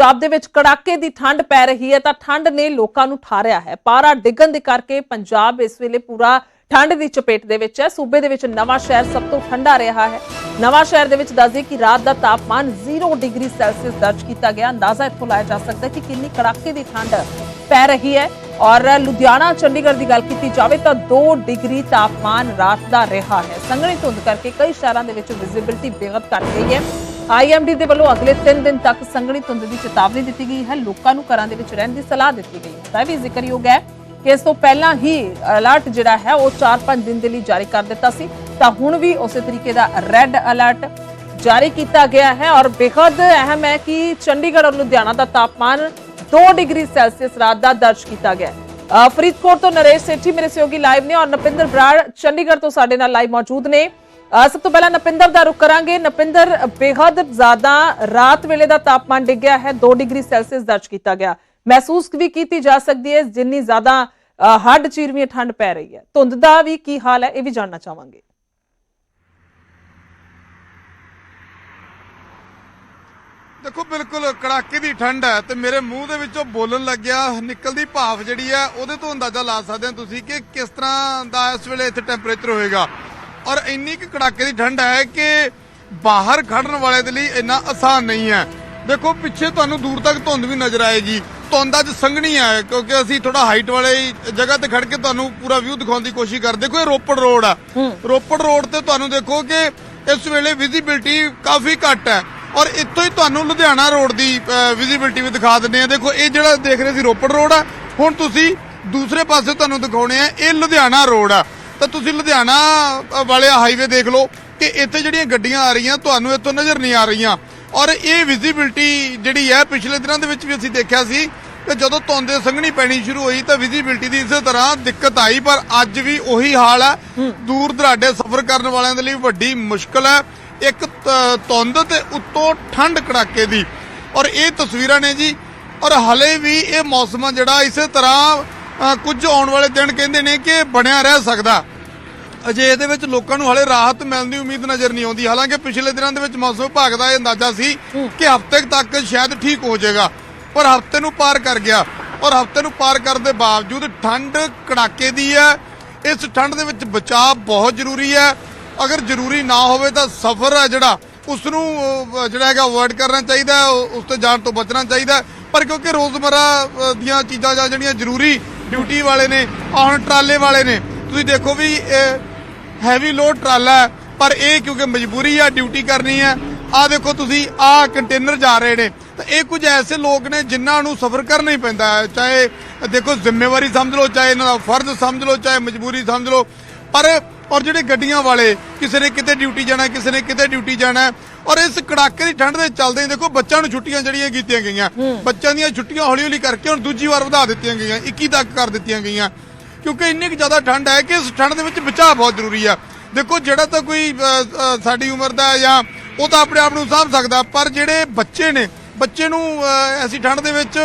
ਪੰਜਾਬ ਦੇ ਵਿੱਚ ਕੜਾਕੇ ਦੀ ਠੰਡ ਪੈ ਰਹੀ ਹੈ ਤਾਂ ਠੰਡ ਨੇ ਲੋਕਾਂ ਨੂੰ ਠਾਰਿਆ ਹੈ। ਪਾਰਾ ਡਿੱਗਣ ਦੇ ਕਰਕੇ ਪੰਜਾਬ ਇਸ ਵੇਲੇ ਪੂਰਾ ਠੰਡ ਦੀ ਚਪੇਟ ਦੇ ਵਿੱਚ ਹੈ। ਸੂਬੇ ਦੇ ਵਿੱਚ ਨਵਾਂ ਸ਼ਹਿਰ ਸਭ ਤੋਂ ਠੰਡਾ ਰਿਹਾ ਹੈ। ਨਵਾਂ ਸ਼ਹਿਰ ਦੇ ਵਿੱਚ ਦੱਸਦੇ ਕਿ ਰਾਤ ਦਾ ਤਾਪਮਾਨ 0 ਡਿਗਰੀ ਸੈਲਸੀਅਸ ਦਰਜ ਕੀਤਾ ਗਿਆ। ਅੰਦਾਜ਼ਾ ਇੱਥੋਂ ਲਾਇਆ ਜਾ ਸਕਦਾ ਕਿ ਕਿੰਨੀ ਕੜਾਕੇ ਦੀ ਠੰਡ ਪੈ ਰਹੀ ਹੈ। ਔਰ ਲੁਧਿਆਣਾ, ਚੰਡੀਗੜ੍ਹ ਦੀ ਗੱਲ ਕੀਤੀ ਜਾਵੇ ਤਾਂ 2 ਡਿਗਰੀ ਤਾਪਮਾਨ ਰਾਤ ਦਾ ਰਿਹਾ ਹੈ। ਸੰਘਣੀ ਧੁੰਦ ਕਰਕੇ ਕਈ ਸ਼ਹਿਰਾਂ ਦੇ ਵਿੱਚ ਵਿਜ਼ਿਬਿਲਟੀ ਬੇਹੱਦ ਘੱਟ ਗਈ ਹੈ। ਆਈਐਮਡੀ ਦੇ ਵੱਲੋਂ ਅਗਲੇ 3 ਦਿਨ ਤੱਕ ਸੰਘਣੀ ਧੁੰਦ ਦੀ ਚੇਤਾਵਨੀ ਦਿੱਤੀ ਗਈ ਹੈ। ਲੋਕਾਂ ਨੂੰ ਘਰਾਂ ਦੇ ਵਿੱਚ ਰਹਿਣ ਦੀ ਸਲਾਹ ਦਿੱਤੀ ਗਈ ਹੈ। ਤਾਂ ਇਹ ਵੀ ਜ਼ਿਕਰਯੋਗ ਹੈ ਕਿ ਇਸ ਤੋਂ ਪਹਿਲਾਂ ਹੀ ਅਲਰਟ ਜਿਹੜਾ ਹੈ, ਉਹ 4-5 ਦਿਨ ਦੇ ਲਈ ਜਾਰੀ ਕਰ ਦਿੱਤਾ ਸੀ। ਤਾਂ ਹੁਣ ਵੀ ਉਸੇ ਤਰੀਕੇ ਦਾ ਰੈੱਡ ਅਲਰਟ ਜਾਰੀ ਕੀਤਾ ਗਿਆ ਹੈ ਔਰ ਬੇहद ਅਹਿਮ ਹੈ ਕਿ ਚੰਡੀਗੜ੍ਹ ਔਰ ਲੁਧਿਆਣਾ ਦਾ ਤਾਪਮਾਨ 2 ਡਿਗਰੀ ਸੈਲਸੀਅਸ ਰਾਤ ਦਾ ਦਰਜ ਕੀਤਾ ਗਿਆ ਹੈ। ਫਰੀਦਕੋਟ ਤੋਂ ਨਰੇਸ਼ ਸੇਠੀ ਮੇਰੇ ਸਹਿਯੋਗੀ ਲਾਈਵ ਨੇ ਔਰ ਨਪਿੰਦਰ ਬਰਾੜ ਚੰਡੀਗੜ੍ਹ ਤੋਂ ਸਾਡੇ ਨਾਲ ਲਾਈਵ ਮੌਜੂਦ ਨੇ। ਸਭ ਤੋਂ ਪਹਿਲਾਂ ਨਪਿੰਦਰ ਦਾ ਰੁਕ ਕਰਾਂਗੇ। ਨਪਿੰਦਰ, ਬੇਹੱਦ ਜ਼ਿਆਦਾ ਰਾਤ ਵੇਲੇ ਦਾ ਤਾਪਮਾਨ ਡਿੱਗਿਆ ਹੈ। 2 ਡਿਗਰੀ ਸੈਲਸੀਅਸ ਦਰਜ ਕੀਤਾ ਗਿਆ। ਮਹਿਸੂਸ ਵੀ ਕੀਤੀ ਜਾ ਸਕਦੀ ਹੈ ਜਿੰਨੀ ਜ਼ਿਆਦਾ ਹੱਡ ਚੀਰਵੀਂ ਠੰਡ ਪੈ ਰਹੀ ਹੈ। ਧੁੰਦ ਦਾ ਵੀ ਕੀ ਹਾਲ ਹੈ, ਇਹ ਵੀ ਜਾਣਨਾ ਚਾਹਾਂਗੇ। ਦੇਖੋ, ਬਿਲਕੁਲ ਕੜਾਕੇ ਦੀ ਠੰਡ ਹੈ ਤੇ ਮੇਰੇ ਮੂੰਹ ਦੇ ਵਿੱਚੋਂ ਬੋਲਣ ਲੱਗਿਆ, ਨਿਕਲਦੀ ਭਾਫ ਜਿਹੜੀ ਹੈ, ਉਹਦੇ ਤੋਂ ਅੰਦਾਜ਼ਾ ਲਾ ਸਕਦੇ ਹੋ ਤੁਸੀਂ ਕਿ ਕਿਸ ਤਰ੍ਹਾਂ ਦਾ ਇਸ ਵੇਲੇ ਇੱਥੇ ਟੈਂਪਰੇਚਰ ਹੋਏਗਾ। ਔਰ ਇੰਨੀ ਕਿ ਕੜਾਕੇ ਦੀ ਠੰਡ ਹੈ ਕਿ ਬਾਹਰ ਖੜਨ ਵਾਲੇ ਦੇ ਲਈ ਇੰਨਾ ਆਸਾਨ ਨਹੀਂ ਹੈ। ਦੇਖੋ ਪਿੱਛੇ ਤੁਹਾਨੂੰ ਦੂਰ ਤੱਕ ਧੁੰਦ ਵੀ ਨਜ਼ਰ ਆਏਗੀ। ਧੁੰਦ ਅੱਜ ਸੰਘਣੀ ਹੈ ਕਿਉਂਕਿ ਅਸੀਂ ਥੋੜਾ ਹਾਈਟ ਵਾਲੇ ਜਗ੍ਹਾ ਤੇ ਖੜ ਕੇ ਤੁਹਾਨੂੰ ਪੂਰਾ ਵਿਊ ਦਿਖਾਉਣ ਦੀ ਕੋਸ਼ਿਸ਼ ਕਰਦੇ ਦੇਖੋ ਇਹ ਰੋਪੜ ਰੋਡ ਆ ਰੋਪੜ ਰੋਡ ਤੇ ਤੁਹਾਨੂੰ ਦੇਖੋ ਕਿ ਇਸ ਵੇਲੇ ਵਿਜ਼ਿਬਿਲਟੀ ਕਾਫੀ ਘੱਟ ਹੈ। ਔਰ ਇੱਥੋਂ ਹੀ ਤੁਹਾਨੂੰ ਲੁਧਿਆਣਾ ਰੋਡ ਦੀ ਵਿਜ਼ਿਬਿਲਟੀ ਵੀ ਦਿਖਾ ਦਿੰਦੇ ਆ ਦੇਖੋ ਇਹ ਜਿਹੜਾ ਦੇਖ ਰਹੇ ਸੀ ਰੋਪੜ ਰੋਡ ਆ ਹੁਣ ਤੁਸੀਂ ਦੂਸਰੇ ਪਾਸੇ ਤੁਹਾਨੂੰ ਦਿਖਾਉਣੇ ਆ ਇਹ ਲੁਧਿਆਣਾ ਰੋਡ ਆ ਤਾਂ ਤੁਸੀਂ ਲੁਧਿਆਣਾ ਵਾਲੇ ਹਾਈਵੇ ਦੇਖ ਲਓ ਕਿ ਇੱਥੇ ਜਿਹੜੀਆਂ ਗੱਡੀਆਂ ਆ ਰਹੀਆਂ ਤੁਹਾਨੂੰ ਇੱਥੋਂ ਨਜ਼ਰ ਨਹੀਂ ਆ ਰਹੀਆਂ। ਔਰ ਇਹ ਵਿਜ਼ਿਬਿਲਟੀ ਜਿਹੜੀ ਹੈ ਪਿਛਲੇ ਦਿਨਾਂ ਦੇ ਵਿੱਚ ਵੀ ਅਸੀਂ ਦੇਖਿਆ ਸੀ ਕਿ ਜਦੋਂ ਧੁੰਦ ਸੰਘਣੀ ਪੈਣੀ ਸ਼ੁਰੂ ਹੋਈ ਤਾਂ ਵਿਜ਼ਿਬਿਲਟੀ ਦੀ ਇਸੇ ਤਰ੍ਹਾਂ ਦਿੱਕਤ ਆਈ ਪਰ ਅੱਜ ਵੀ ਉਹੀ ਹਾਲ ਹੈ। ਦੂਰ ਦਰਾਡੇ ਸਫ਼ਰ ਕਰਨ ਵਾਲਿਆਂ ਦੇ ਲਈ ਵੱਡੀ ਮੁਸ਼ਕਲ ਹੈ। ਇੱਕ ਧੁੰਦ ਤੇ ਉੱਤੋਂ ਠੰਡ ਕੜਾਕੇ ਦੀ। ਔਰ ਇਹ ਤਸਵੀਰਾਂ ਨੇ ਜੀ। ਔਰ ਹਲੇ ਵੀ ਇਹ ਮੌਸਮ ਜਿਹੜਾ ਇਸੇ ਤਰ੍ਹਾਂ ਕੁਝ ਆਉਣ ਵਾਲੇ ਦਿਨ ਕਹਿੰਦੇ ਨੇ ਕਿ ਬਣਿਆ ਰਹਿ ਸਕਦਾ। ਅਜੇ ਇਹਦੇ ਵਿੱਚ ਲੋਕਾਂ ਨੂੰ ਹਲੇ ਰਾਹਤ ਮਿਲਣ ਦੀ ਉਮੀਦ ਨਜ਼ਰ ਨਹੀਂ ਆਉਂਦੀ। ਹਾਲਾਂਕਿ ਪਿਛਲੇ ਦਿਨਾਂ ਦੇ ਵਿੱਚ ਮੌਸਮ ਵਿਭਾਗ ਦਾ ਇਹ ਅੰਦਾਜ਼ਾ ਸੀ ਕਿ ਹਫ਼ਤੇ ਤੱਕ ਸ਼ਾਇਦ ਠੀਕ ਹੋ ਜਾਏਗਾ। ਪਰ ਹਫ਼ਤੇ ਨੂੰ ਪਾਰ ਕਰ ਗਿਆ। ਔਰ ਹਫ਼ਤੇ ਨੂੰ ਪਾਰ ਕਰਨ ਦੇ ਬਾਵਜੂਦ ਠੰਡ ਕੜਾਕੇ ਦੀ ਹੈ। ਇਸ ਠੰਡ ਦੇ ਵਿੱਚ ਬਚਾਅ ਬਹੁਤ ਜ਼ਰੂਰੀ ਹੈ। ਅਗਰ ਜ਼ਰੂਰੀ ਨਾ ਹੋਵੇ ਤਾਂ ਸਫ਼ਰ ਹੈ ਜਿਹੜਾ ਉਸ ਨੂੰ ਜਿਹੜਾ ਹੈਗਾ ਅਵੋਇਡ ਕਰਨਾ ਚਾਹੀਦਾ ਉਸ ਤੇ ਜਾਣ ਤੋਂ ਬਚਣਾ ਚਾਹੀਦਾ। ਪਰ ਕਿਉਂਕਿ ਰੋਜ਼ਮਰਾ ਦੀਆਂ ਚੀਜ਼ਾਂ ਜਾਂ ਜਿਹੜੀਆਂ ਜ਼ਰੂਰੀ ਡਿਊਟੀ ਵਾਲੇ ਨੇ, ਆਹ ਹੁਣ ਟਰਾਲੇ ਵਾਲੇ ਨੇ। ਤੁਸੀਂ ਦੇਖੋ ਵੀ ਹੈਵੀ ਲੋਡ ਟਰਾਲਾ ਪਰ ਇਹ ਕਿਉਂਕਿ ਮਜਬੂਰੀ ਆ, ਡਿਊਟੀ ਕਰਨੀ ਹੈ, ਆਹ ਦੇਖੋ ਤੁਸੀਂ, ਆਹ ਕੰਟੇਨਰ ਜਾ ਰਹੇ ਨੇ। ਤਾਂ ਇਹ ਕੁਝ ਐਸੇ ਲੋਕ ਨੇ ਜਿਨ੍ਹਾਂ ਨੂੰ ਸਫ਼ਰ ਕਰਨਾ ਹੀ ਪੈਂਦਾ ਹੈ, ਚਾਹੇ ਦੇਖੋ ਜ਼ਿੰਮੇਵਾਰੀ ਸਮਝ ਲਓ, ਚਾਹੇ ਇਹਨਾਂ ਦਾ ਫਰਜ਼ ਸਮਝ ਲਓ, ਚਾਹੇ ਮਜਬੂਰੀ ਸਮਝ ਲਓ। ਪਰ, ਔਰ ਜਿਹੜੇ ਗੱਡੀਆਂ ਵਾਲੇ, ਕਿਸੇ ਨੇ ਕਿਤੇ ਡਿਊਟੀ ਜਾਣਾ, ਕਿਸੇ ਨੇ ਕਿਤੇ ਡਿਊਟੀ ਜਾਣਾ ਔਰ ਇਸ ਕੜਾਕੇ ਦੀ ਠੰਡ ਦੇ ਚੱਲਦੇ ਹੀ ਦੇਖੋ ਬੱਚਿਆਂ ਨੂੰ ਛੁੱਟੀਆਂ ਜਿਹੜੀਆਂ ਕੀਤੀਆਂ ਗਈਆਂ। ਬੱਚਿਆਂ ਦੀਆਂ ਛੁੱਟੀਆਂ ਹੌਲੀ ਹੌਲੀ ਕਰਕੇ ਹੁਣ ਦੂਜੀ ਵਾਰ ਵਧਾ ਦਿੱਤੀਆਂ ਗਈਆਂ 21 ਤੱਕ ਕਰ ਦਿੱਤੀਆਂ ਗਈਆਂ। ਕਿਉਂਕਿ ਇੰਨੀ ਕੁ ਜ਼ਿਆਦਾ ਠੰਡ ਹੈ ਕਿ ਇਸ ਠੰਡ ਦੇ ਵਿੱਚ ਬਚਾਅ ਬਹੁਤ ਜ਼ਰੂਰੀ ਆ। ਦੇਖੋ ਜਿਹੜਾ ਤਾਂ ਕੋਈ ਸਾਡੀ ਉਮਰ ਦਾ ਜਾਂ ਉਹ ਤਾਂ ਆਪਣੇ ਆਪ ਨੂੰ ਸਾਂਭ ਸਕਦਾ ਪਰ ਜਿਹੜੇ ਬੱਚੇ ਨੇ ਬੱਚੇ ਨੂੰ ਐਸੀ ਠੰਡ ਦੇ ਵਿੱਚ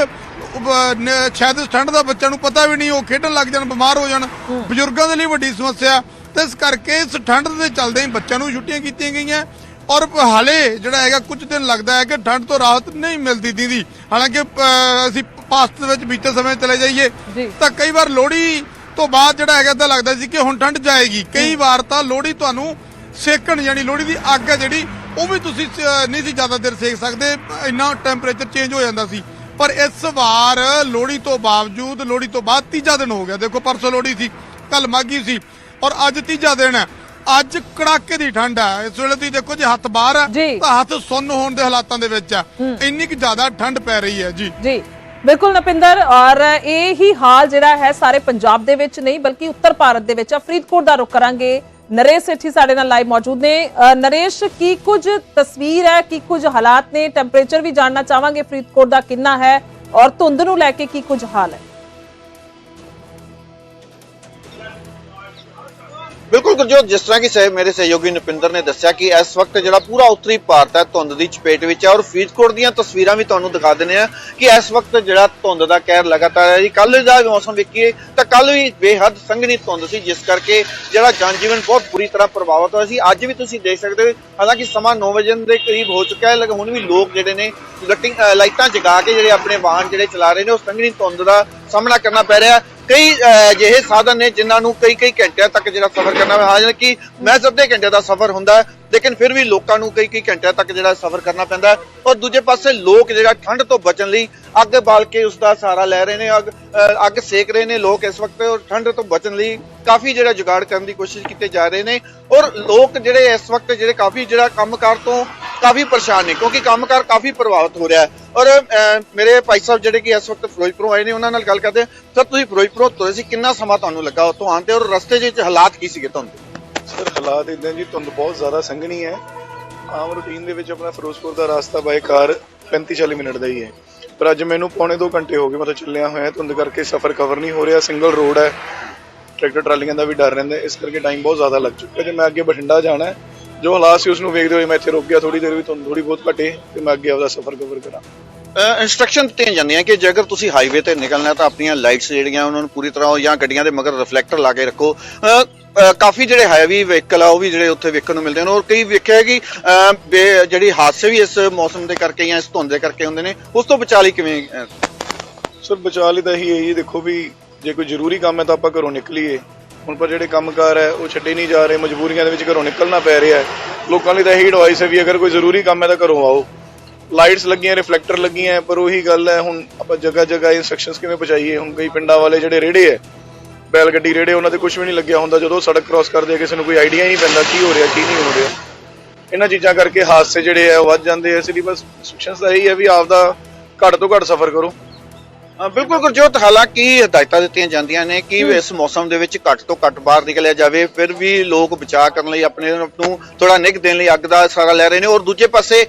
ਸ਼ਾਇਦ ਇਸ ਠੰਡ ਦਾ ਬੱਚਿਆਂ ਨੂੰ ਪਤਾ ਵੀ ਨਹੀਂ ਉਹ ਖੇਡਣ ਲੱਗ ਜਾਣ ਬਿਮਾਰ ਹੋ ਜਾਣ। ਬਜ਼ੁਰਗਾਂ ਦੇ ਲਈ ਵੱਡੀ ਸਮੱਸਿਆ। ਤੇ ਇਸ ਕਰਕੇ ਇਸ ਠੰਡ ਦੇ ਚੱਲਦੇ ਹੀ ਬੱਚਿਆਂ ਨੂੰ ਛੁੱਟੀਆਂ ਕੀਤੀਆਂ ਗਈਆਂ। ਔਰ ਹਾਲੇ ਜਿਹੜਾ ਹੈਗਾ ਕੁਝ ਦਿਨ ਲੱਗਦਾ ਹੈ ਕਿ ਠੰਡ ਤੋਂ ਰਾਹਤ ਨਹੀਂ ਮਿਲਦੀ ਦੀਦੀ। ਹਾਲਾਂਕਿ ਅਸੀਂ ਪਾਸਟ ਦੇ ਵਿੱਚ ਬੀਤੇ ਸਮੇਂ ਚਲੇ ਜਾਈਏ। ਤਾਂ ਕਈ ਵਾਰ ਲੋਹੜੀ ਤੋਂ ਬਾਅਦ ਜਿਹੜਾ ਹੈਗਾ ਤਾਂ ਲੱਗਦਾ ਸੀ ਕਿ ਹੁਣ ਠੰਡ ਜਾਏਗੀ। ਕਈ ਵਾਰ ਤਾਂ ਲੋਹੜੀ ਤੁਹਾਨੂੰ ਸੇਕਣ ਯਾਨੀ ਲੋਹੜੀ ਦੀ ਅੱਗ ਹੈ ਜਿਹੜੀ ਉਹ ਵੀ ਤੁਸੀਂ ਨਹੀਂ ਸੀ ਜ਼ਿਆਦਾ ਦੇਰ ਸੇਕ ਸਕਦੇ ਇੰਨਾ ਟੈਂਪਰੇਚਰ ਚੇਂਜ ਹੋ ਜਾਂਦਾ ਸੀ। ਪਰ ਇਸ ਵਾਰ ਲੋਹੜੀ ਤੋਂ ਬਾਵਜੂਦ ਲੋਹੜੀ ਤੋਂ ਬਾਅਦ ਤੀਜਾ ਦਿਨ ਹੋ ਗਿਆ। ਦੇਖੋ ਪਰਸੋਂ ਲੋਹੜੀ ਸੀ ਕੱਲ ਮਾਗੀ ਸੀ। ਔਰ ਅੱਜ ਤੀਜਾ ਦਿਨ ਹੈ। ਅੱਜ ਕੜਾਕੇ ਦੀ ਠੰਡ ਹੈ ਇਸ ਵੇਲੇ ਤੁਸੀਂ ਦੇਖੋ ਜੇ ਹੱਥ ਬਾਹਰ ਜੀ। ਤਾਂ ਹੱਥ ਸੁੰਨ ਹੋਣ ਦੇ ਹਾਲਾਤਾਂ ਦੇ ਵਿੱਚ ਹੈ। ਇੰਨੀ ਕਿ ਜ਼ਿਆਦਾ ਠੰਡ ਪੈ ਰਹੀ ਹੈ ਜੀ। ਜੀ। ਬਿਲਕੁਲ ਨਪਿੰਦਰ ਔਰ ਇਹ ਹੀ ਹਾਲ ਜਿਹੜਾ ਹੈ ਸਾਰੇ ਪੰਜਾਬ ਦੇ ਵਿੱਚ ਨਹੀਂ ਬਲਕਿ ਉੱਤਰ ਭਾਰਤ ਦੇ ਵਿੱਚ ਆ। ਫਰੀਦਕੋਟ ਦਾ ਰੁਖ ਕਰਾਂਗੇ। ਨਰੇਸ਼ ਸੇਠੀ ਸਾਡੇ ਨਾਲ ਲਾਈਵ ਮੌਜੂਦ ਨੇ। ਅ, ਨਰੇਸ਼ ਕੀ ਕੁਝ ਤਸਵੀਰ ਹੈ ਕੀ ਕੁਝ ਹਾਲਾਤ ਨੇ? ਟੈਂਪਰੇਚਰ ਵੀ ਜਾਣਨਾ ਚਾਹਾਂਗੇ ਫਰੀਦਕੋਟ ਦਾ ਕਿੰਨਾ ਹੈ? ਔਰ ਧੁੰਦ ਨੂੰ ਲੈ ਕੇ ਕੀ ਕੁਝ ਹਾਲ ਹੈ? ਬਿਲਕੁਲ ਗੁਰਜੋਤ, ਜਿਸ ਤਰ੍ਹਾਂ ਕਿ ਸਹਿ, ਮੇਰੇ ਸਹਿਯੋਗੀ ਨੁਪਿੰਦਰ ਨੇ ਦੱਸਿਆ ਕਿ ਇਸ ਵਕਤ ਜਿਹੜਾ ਪੂਰਾ ਉੱਤਰੀ ਭਾਰਤ ਹੈ, ਧੁੰਦ ਦੀ ਚਪੇਟ ਵਿੱਚ ਹੈ ਔਰ ਫਰੀਦਕੋਟ ਦੀਆਂ ਤਸਵੀਰਾਂ ਵੀ ਤੁਹਾਨੂੰ ਦਿਖਾ ਦਿੰਦੇ ਆ ਕਿ ਇਸ ਵਕਤ ਜਿਹੜਾ ਧੁੰਦ ਦਾ ਕਹਿਰ ਲਗਾਤਾਰ ਹੈ ਜੀ। ਕੱਲ ਦਾ ਮੌਸਮ ਵੇਖੀਏ ਤਾਂ ਕੱਲ ਵੀ ਬੇਹੱਦ ਸੰਘਣੀ ਧੁੰਦ ਸੀ, ਜਿਸ ਕਰਕੇ ਜਿਹੜਾ ਜਨਜੀਵਨ ਬਹੁਤ ਬੁਰੀ ਤਰ੍ਹਾਂ ਪ੍ਰਭਾਵਿਤ ਹੋਇਆ ਸੀ। ਅੱਜ ਵੀ ਤੁਸੀਂ ਦੇਖ ਸਕਦੇ ਹੋ, ਹਾਲਾਂਕਿ ਸਮਾਂ 9 ਵਜੇ ਦੇ ਕਰੀਬ ਹੋ ਚੁੱਕਾ ਹੈ, ਲੇਕਿਨ ਹੁਣ ਵੀ ਲੋਕ ਜਿਹੜੇ ਨੇ ਲੱਟਿੰਗ ਲਾਈਟਾਂ ਜਗਾ ਕੇ ਜਿਹੜੇ ਆਪਣੇ ਵਾਹਨ ਜਿਹੜੇ ਚਲਾ ਰਹੇ ਨੇ, ਉਹ ਸੰਘਣੀ ਧੁੰਦ ਦਾ ਸਾਹਮਣਾ ਕਰਨਾ ਪੈ ਰਿਹਾ ਕਈ ਅਜਿਹੇ ਸਾਧਨ ਨੇ ਜਿਨ੍ਹਾਂ ਨੂੰ ਕਈ ਕਈ ਘੰਟਿਆਂ ਤੱਕ ਜਿਹੜਾ ਸਫ਼ਰ ਕਰਨਾ ਪੈਂਦਾ ਹੈ ਹਾਲਾਂਕਿ ਮਹਿਜ਼ ਅੱਧੇ ਘੰਟੇ ਦਾ ਸਫ਼ਰ ਹੁੰਦਾ ਹੈ ਲੇਕਿਨ ਫਿਰ ਵੀ ਲੋਕਾਂ ਨੂੰ ਕਈ ਕਈ ਘੰਟਿਆਂ ਤੱਕ ਜਿਹੜਾ ਸਫ਼ਰ ਕਰਨਾ ਪੈਂਦਾ ਹੈ। ਔਰ ਦੂਜੇ ਪਾਸੇ ਲੋਕ ਜਿਹੜਾ ਠੰਡ ਤੋਂ ਬਚਣ ਲਈ ਅੱਗ ਬਾਲ ਕੇ ਉਸ ਦਾ ਸਹਾਰਾ ਲੈ ਰਹੇ ਨੇ ਅੱਗ ਅ, ਅੱਗ ਸੇਕ ਰਹੇ ਨੇ ਲੋਕ ਇਸ ਵਕਤ ਔਰ ਠੰਡ ਤੋਂ ਬਚਣ ਲਈ ਕਾਫੀ ਜਿਹੜਾ ਜੁਗਾੜ ਕਰਨ ਦੀ ਕੋਸ਼ਿਸ਼ ਕੀਤੇ ਜਾ ਰਹੇ ਨੇ। ਔਰ ਲੋਕ ਜਿਹੜੇ ਇਸ ਵਕਤ ਜਿਹੜੇ ਕਾਫੀ ਜਿਹੜਾ ਕੰਮਕਾਰ ਤੋਂ ਕਾਫੀ ਪਰੇਸ਼ਾਨ ਨੇ ਕਿਉਂਕਿ ਕੰਮਕਾਰ ਕਾਫੀ ਪ੍ਰਭਾਵਿਤ ਹੋ ਰਿਹਾ ਹੈ। ਔਰ ਮੇਰੇ ਭਾਈ ਸਾਹਿਬ ਜਿਹੜੇ ਕਿ ਇਸ ਵਕਤ ਫਿਰੋਜ਼ਪੁਰੋਂ ਆਏ ਨੇ, ਉਹਨਾਂ ਨਾਲ ਗੱਲ ਕਰਦੇ ਸਰ, ਤੁਸੀਂ ਫਿਰੋਜ਼ਪੁਰੋਂ ਤੁਰੇ ਸੀ, ਕਿੰਨਾ ਸਮਾਂ ਤੁਹਾਨੂੰ ਲੱਗਾ ਉੱਥੋਂ ਆਉਣ ਤੇ? ਔਰ ਰਸਤੇ ਦੇ ਵਿੱਚ ਹਾਲਾਤ ਕੀ ਸੀਗੇ ਤੁਹਾਨੂੰ? ਸਰ, ਹਾਲਾਤ ਇਦਾਂ ਜੀ, ਧੁੰਦ ਬਹੁਤ ਜ਼ਿਆਦਾ ਸੰਘਣੀ ਹੈ। ਆਮ ਰੂਟੀਨ ਦੇ ਵਿੱਚ ਆਪਣਾ ਫਿਰੋਜ਼ਪੁਰ ਦਾ ਰਸਤਾ ਬਾਈ ਕਾਰ 35-40 ਮਿੰਟ ਦਾ ਹੀ ਹੈ। ਪਰ ਅੱਜ ਮੈਨੂੰ ਪੌਣੇ 2 ਘੰਟੇ ਹੋ ਗਏ ਮੈਂ ਤਾਂ ਚੱਲਿਆ ਹੋਇਆ, ਧੁੰਦ ਕਰਕੇ ਸਫ਼ਰ ਕਵਰ ਨਹੀਂ ਹੋ ਰਿਹਾ। ਸਿੰਗਲ ਰੋਡ ਹੈ, ਟਰੈਕਟਰ ਟਰਾਲੀਆਂ ਦਾ ਵੀ ਡਰ ਰਹਿੰਦਾ ਇਸ ਕਰਕੇ ਟਾਈਮ ਬਹੁਤ ਜ਼ਿਆਦਾ ਲੱਗ ਚੁੱਕਾ ਜੇ ਮੈਂ ਅੱਗੇ ਬਠਿੰਡਾ ਜਾਣਾ ਹੈ ਜੋ ਹਾਲਾਤ ਸੀ ਉਸ ਨੂੰ ਵੇਖਦੇ ਹੋਏ ਮੈਂ ਇੱਥੇ ਰੁਕ ਗਿਆ ਥੋੜੀ ਦੇਰ ਵੀ ਧੁੰਦ ਥੋੜੀ ਬਹੁਤ ਘਟੇ ਤੇ ਮੈਂ ਅੱਗੇ ਆਪਦਾ ਸਫ਼ਰ ਕਵਰ ਕਰਾਂ। ਇਨਸਟਰਕਸ਼ਨ ਦਿੱਤੀਆਂ ਜਾਂਦੀਆਂ ਕਿ ਜੇਕਰ ਤੁਸੀਂ ਹਾਈਵੇ ਤੇ ਨਿਕਲਣਾ ਤਾਂ ਆਪਣੀਆਂ ਲਾਈਟਸ ਜਿਹੜੀਆਂ ਉਹਨਾਂ ਨੂੰ ਪੂਰੀ ਤਰ੍ਹਾਂ ਜਾਂ ਗੱਡੀਆਂ ਦੇ ਮਗਰ ਰਿਫਲੈਕਟਰ ਲਾ ਕੇ ਰੱਖੋ। ਕਾਫੀ ਜਿਹੜੇ ਹੈਵੀ ਵਹੀਕਲ ਆ ਉਹ ਵੀ ਜਿਹੜੇ ਉੱਥੇ ਵੇਖਣ ਨੂੰ ਮਿਲਦੇ ਨੇ ਔਰ ਕਈ ਵੇਖਿਆ ਕਿ ਜਿਹੜੀ ਹਾਦਸੇ ਵੀ ਇਸ ਮੌਸਮ ਦੇ ਕਰਕੇ ਜਾਂ ਇਸ ਧੁੰਦ ਦੇ ਕਰਕੇ ਹੁੰਦੇ ਨੇ ਉਸ ਤੋਂ ਬਚਾ ਲਈ ਕਿਵੇਂ ਸਰ ਬਚਾ ਲਈ ਤਾਂ ਇਹੀ ਹੈ ਜੀ ਦੇਖੋ ਵੀ ਜੇ ਕੋਈ ਜ਼ਰੂਰੀ ਕੰਮ ਹੈ ਤਾਂ ਆਪਾਂ ਘਰੋਂ ਨਿਕਲੀਏ। ਹੁਣ ਪਰ ਜਿਹੜੇ ਕੰਮਕਾਰ ਹੈ, ਉਹ ਛੱਡੇ ਨਹੀਂ ਜਾ ਰਹੇ, ਮਜਬੂਰੀਆਂ ਦੇ ਵਿੱਚ ਘਰੋਂ ਨਿਕਲਣਾ ਪੈ ਰਿਹਾ ਹੈ। ਲੋਕਾਂ ਲਈ ਤਾਂ ਇਹੀ ਐਡਵਾਈਸ ਹੈ ਵੀ ਅਗਰ ਕੋਈ ਜ਼ਰੂਰੀ ਕੰਮ ਹੈ ਤਾਂ ਘਰੋਂ ਆਓ। ਲਾਈਟਸ ਲੱਗੀਆਂ ਰਿਫਲੈਕਟਰ ਲੱਗੀਆਂ ਪਰ ਉਹੀ ਗੱਲ ਹੈ, ਹੁਣ ਆਪਾਂ ਜਗ੍ਹਾ ਜਗ੍ਹਾ ਇਨਸਟਰਕਸ਼ਨਸ ਕਿਵੇਂ ਪਹੁੰਚਾਈਏ? ਹੁਣ ਕਈ ਪਿੰਡਾਂ ਵਾਲੇ ਜਿਹੜੇ ਰੇੜੇ ਹੈ ਬੈਲ ਗੱਡੀ ਰੇੜੇ, ਉਹਨਾਂ ਤੇ ਕੁਝ ਵੀ ਨਹੀਂ ਲੱਗਿਆ ਹੁੰਦਾ। ਜਦੋਂ ਸੜਕ ਕ੍ਰਾਸ ਕਰਦੇ ਆ, ਕਿਸੇ ਨੂੰ ਕੋਈ ਆਈਡੀਆ ਹੀ ਨਹੀਂ ਪੈਂਦਾ ਕੀ ਹੋ ਰਿਹਾ, ਕੀ ਨਹੀਂ ਹੋ ਰਿਹਾ। ਇਹਨਾਂ ਚੀਜ਼ਾਂ ਕਰਕੇ ਹਾਦਸੇ ਜਿਹੜੇ ਆ ਉਹ ਵੱਧ ਜਾਂਦੇ ਆ। ਇਸ ਲਈ ਬਸ ਇਨਸਟਰਕਸ਼ਨਸ ਤਾਂ ਇਹੀ ਹੈ ਵੀ ਆਪਦਾ ਘੱਟ ਤੋਂ ਘੱਟ ਸਫ਼ਰ ਕਰੋ। ਬਿਲਕੁਲ ਗੁਰਜੋਤ ਹਾਲਾਂਕਿ ਹਦਾਇਤਾਂ ਦਿੱਤੀਆਂ ਜਾਂਦੀਆਂ ਨੇ ਕਿ ਇਸ ਮੌਸਮ ਦੇ ਵਿੱਚ ਘੱਟ ਤੋਂ ਘੱਟ ਬਾਹਰ ਨਿਕਲਿਆ ਜਾਵੇ ਫਿਰ ਵੀ ਲੋਕ ਬਚਾਅ ਕਰਨ ਲਈ ਆਪਣੇ ਆਪ ਨੂੰ ਥੋੜਾ ਨਿੱਘ ਦੇਣ ਲਈ ਅੱਗ ਦਾ ਸਹਾਰਾ ਲੈ ਰਹੇ ਨੇ। ਔਰ ਦੂਜੇ ਪਾਸੇ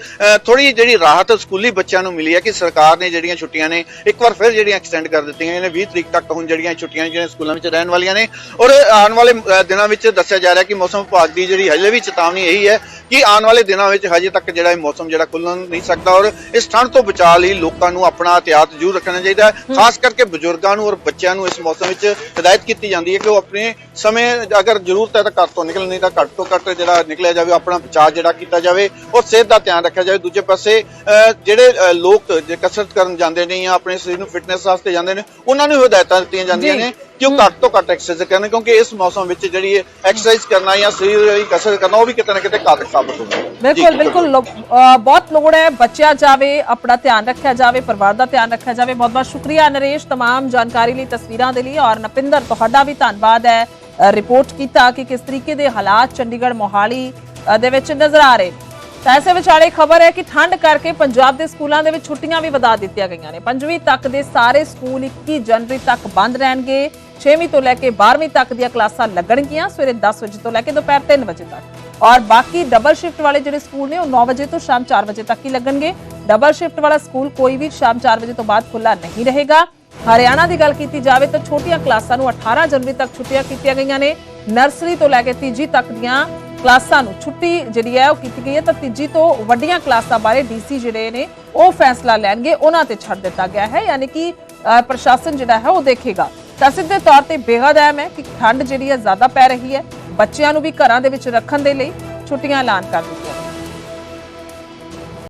ਥੋੜੀ ਜਿਹੜੀ ਰਾਹਤ ਸਕੂਲੀ ਬੱਚਿਆਂ ਨੂੰ ਮਿਲੀ ਹੈ ਕਿ ਸਰਕਾਰ ਨੇ ਜਿਹੜੀਆਂ ਛੁੱਟੀਆਂ ਨੇ ਇੱਕ ਵਾਰ ਫਿਰ ਜਿਹੜੀਆਂ ਐਕਸਟੈਂਡ ਕਰ ਦਿੱਤੀਆਂ ਨੇ। 20 ਤਰੀਕ ਤੱਕ ਹੁਣ ਜਿਹੜੀਆਂ ਛੁੱਟੀਆਂ ਜਿਹੜੀਆਂ ਸਕੂਲਾਂ ਵਿੱਚ ਰਹਿਣ ਵਾਲੀਆਂ ਨੇ। ਔਰ ਆਉਣ ਵਾਲੇ ਦਿਨਾਂ ਵਿੱਚ ਦੱਸਿਆ ਜਾ ਰਿਹਾ ਕਿ ਮੌਸਮ ਵਿਭਾਗ ਦੀ ਜਿਹੜੀ ਹਜੇ ਵੀ ਚੇਤਾਵਨੀ ਇਹੀ ਹੈ ਕਿ ਆਉਣ ਵਾਲੇ ਦਿਨਾਂ ਵਿੱਚ ਹਜੇ ਤੱਕ ਜਿਹੜਾ ਇਹ ਮੌਸਮ ਜਿਹੜਾ ਖੁੱਲਣ ਨਹੀਂ ਸਕਦਾ। ਔਰ ਇਸ ਠੰਡ ਤੋਂ ਬਚਾਅ ਲਈ ਲੋਕਾਂ ਨੂੰ ਆਪਣਾ ਇhtiyਾਤ ਜ਼ਰੂਰ ਰੱਖਣਾ ਚਾਹੀਦਾ ਖਾਸ ਕਰਕੇ ਬਜ਼ੁਰਗਾਂ ਨੂੰ ਔਰ ਬੱਚਿਆਂ ਨੂੰ ਇਸ ਮੌਸਮ ਵਿੱਚ ਹਦਾਇਤ ਕੀਤੀ ਜਾਂਦੀ ਹੈ ਕਿ ਉਹ ਆਪਣੇ ਸਮੇਂ ਅਗਰ ਜ਼ਰੂਰਤ ਹੈ ਤਾਂ ਘਰ ਤੋਂ ਨਿਕਲਣ ਨਹੀਂ ਤਾਂ ਘੱਟ ਤੋਂ ਘੱਟ ਜਿਹੜਾ ਨਿਕਲਿਆ ਜਾਵੇ ਆਪਣਾ ਬਚਾਅ ਜਿਹੜਾ ਕੀਤਾ ਜਾਵੇ ਔਰ ਸਿਹਤ ਦਾ ਧਿਆਨ ਰੱਖਿਆ ਜਾਵੇ ਦੂਜੇ ਪਾਸੇ ਜਿਹੜੇ ਲੋਕ ਜੇ ਕਸਰਤ ਕਰਨ ਜਾਂਦੇ ਨੇ ਜਾਂ ਆਪਣੇ ਸਰੀਰ ਨੂੰ ਫਿਟਨੈਸ ਵਾਸਤੇ ਜਾਂਦੇ ਨੇ ਉਹਨਾਂ ਨੂੰ ਹਦਾਇਤਾਂ ਦਿੱਤੀਆਂ ਜਾਂਦੀਆਂ। ਨੇ ਕਿ ਉਹ ਘੱਟ ਤੋਂ ਘੱਟ ਐਕਸਰਸਾਈਜ਼ ਕਰਨ ਕਿਉਂਕਿ ਇਸ ਮੌਸਮ ਵਿੱਚ ਜਿਹੜੀ ਐਕਸਰਸਾਈਜ਼ ਕਰਨਾ ਜਾਂ ਸਰੀਰ ਦੀ ਕਸਰਤ ਕਰਨਾ ਉਹ ਵੀ ਕਿਤੇ ਨਾ ਕਿਤੇ ਘਾਤਕ ਸਾਬਤ ਹੁੰਦਾ ਹੈ ਬਿਲਕੁਲ ਜੀ, ਬਿਲਕੁਲ ਲੋ- ਅ, ਬਹੁਤ ਲੋੜ ਹੈ ਬਚਿਆ ਜਾਵੇ ਆਪਣਾ ਧਿਆਨ ਰੱਖਿਆ ਜਾਵੇ ਪਰਿਵਾਰ ਦਾ ਧਿਆਨ ਰੱਖਿਆ ਜਾਵੇ ਬਹੁਤ ਬਹੁਤ ਸ਼ੁਕਰੀਆ ਨਰੇਸ਼ तमाम ਜਾਣਕਾਰੀ ਲਈ ਤਸਵੀਰਾਂ ਦੇ ਲਈ ਔਰ ਨਪਿੰਦਰ ਤੁਹਾਡਾ ਵੀ ਧੰਨਵਾਦ ਹੈ ਅ, ਰਿਪੋਰਟ ਕੀਤਾ ਕਿ ਕਿਸ ਤਰੀਕੇ ਦੇ ਹਾਲਾਤ ਚੰਡੀਗੜ੍ਹ ਮੋਹਾਲੀ ਅ, ਦੇ ਵਿੱਚ ਨਜ਼ਰ ਆ ਰਹੇ ਤਾਂ ਐਸੇ ਵਿਚਾਲੇ ਖਬਰ ਹੈ ਕਿ ਠੰਡ ਕਰਕੇ ਪੰਜਾਬ ਦੇ ਸਕੂਲਾਂ ਦੇ ਵਿੱਚ ਛੁੱਟੀਆਂ ਵੀ ਵਧਾ ਦਿੱਤੀਆਂ ਗਈਆਂ ਨੇ 5ਵੀਂ ਤੱਕ ਦੇ ਸਾਰੇ ਸਕੂਲ 21 ਜਨਵਰੀ ਤੱਕ ਬੰਦ ਰਹਿਣਗੇ 6ਵੀਂ ਤੋਂ ਲੈ ਕੇ 12ਵੀਂ ਤੱਕ ਦੀਆਂ ਕਲਾਸਾਂ ਲੱਗਣਗੀਆਂ, ਸਵੇਰੇ 10 ਵਜੇ ਤੋਂ ਲੈ ਕੇ ਦੁਪਹਿਰ 3 ਵਜੇ ਤੱਕ। ਔਰ ਬਾਕੀ ਡਬਲ ਸ਼ਿਫਟ ਵਾਲੇ ਜਿਹੜੇ ਸਕੂਲ ਨੇ, ਉਹ 9 ਵਜੇ ਤੋਂ ਸ਼ਾਮ 4 ਵਜੇ ਤੱਕ ਹੀ ਲੱਗਣਗੇ। ਡਬਲ ਸ਼ਿਫਟ ਵਾਲਾ ਸਕੂਲ ਕੋਈ ਵੀ ਸ਼ਾਮ 4 ਵਜੇ ਤੋਂ ਬਾਅਦ ਖੁੱਲਾ ਨਹੀਂ ਰਹੇਗਾ। ਹਰਿਆਣਾ ਦੀ ਗੱਲ ਕੀਤੀ ਜਾਵੇ ਤਾਂ ਛੋਟੀਆਂ ਕਲਾਸਾਂ ਨੂੰ 18 ਜਨਵਰੀ ਤੱਕ ਛੁੱਟੀਆਂ ਕੀਤੀਆਂ ਗਈਆਂ ਨੇ। ਨਰਸਰੀ ਤੋਂ ਲੈ ਕੇ ਤੀਜੀ ਤੱਕ ਦੀਆਂ ਕਲਾਸਾਂ ਨੂੰ ਛੁੱਟੀ ਜਿਹੜੀ ਹੈ, ਉਹ ਕੀਤੀ ਗਈ ਹੈ। ਤਾਂ ਤੀਜੀ ਤੋਂ ਵੱਡੀਆਂ ਕਲਾਸਾਂ ਬਾਰੇ ਡੀਸੀ ਜਿਹੜੇ ਨੇ, ਉਹ ਫੈਸਲਾ ਲੈਣਗੇ, ਉਹਨਾਂ ਤੇ ਛੱਡ ਦਿੱਤਾ ਗਿਆ ਹੈ। ਯਾਨੀ ਕਿ ਪ੍ਰਸ਼ਾਸਨ ਜਿਹੜਾ ਹੈ, ਉਹ ਦੇਖੇਗਾ। ਤਾਂ ਸਿੱਧੇ ਤੌਰ ਤੇ ਬੇਹੱਦ ਅਹਿਮ ਹੈ ਕਿ ਠੰਡ ਜਿਹੜੀ ਹੈ ਜ਼ਿਆਦਾ ਪੈ ਰਹੀ ਹੈ, ਬੱਚਿਆਂ ਨੂੰ ਵੀ ਘਰਾਂ ਦੇ ਵਿੱਚ ਰੱਖਣ ਦੇ ਲਈ ਛੁੱਟੀਆਂ ਐਲਾਨ ਕਰ ਦਿੱਤੀਆਂ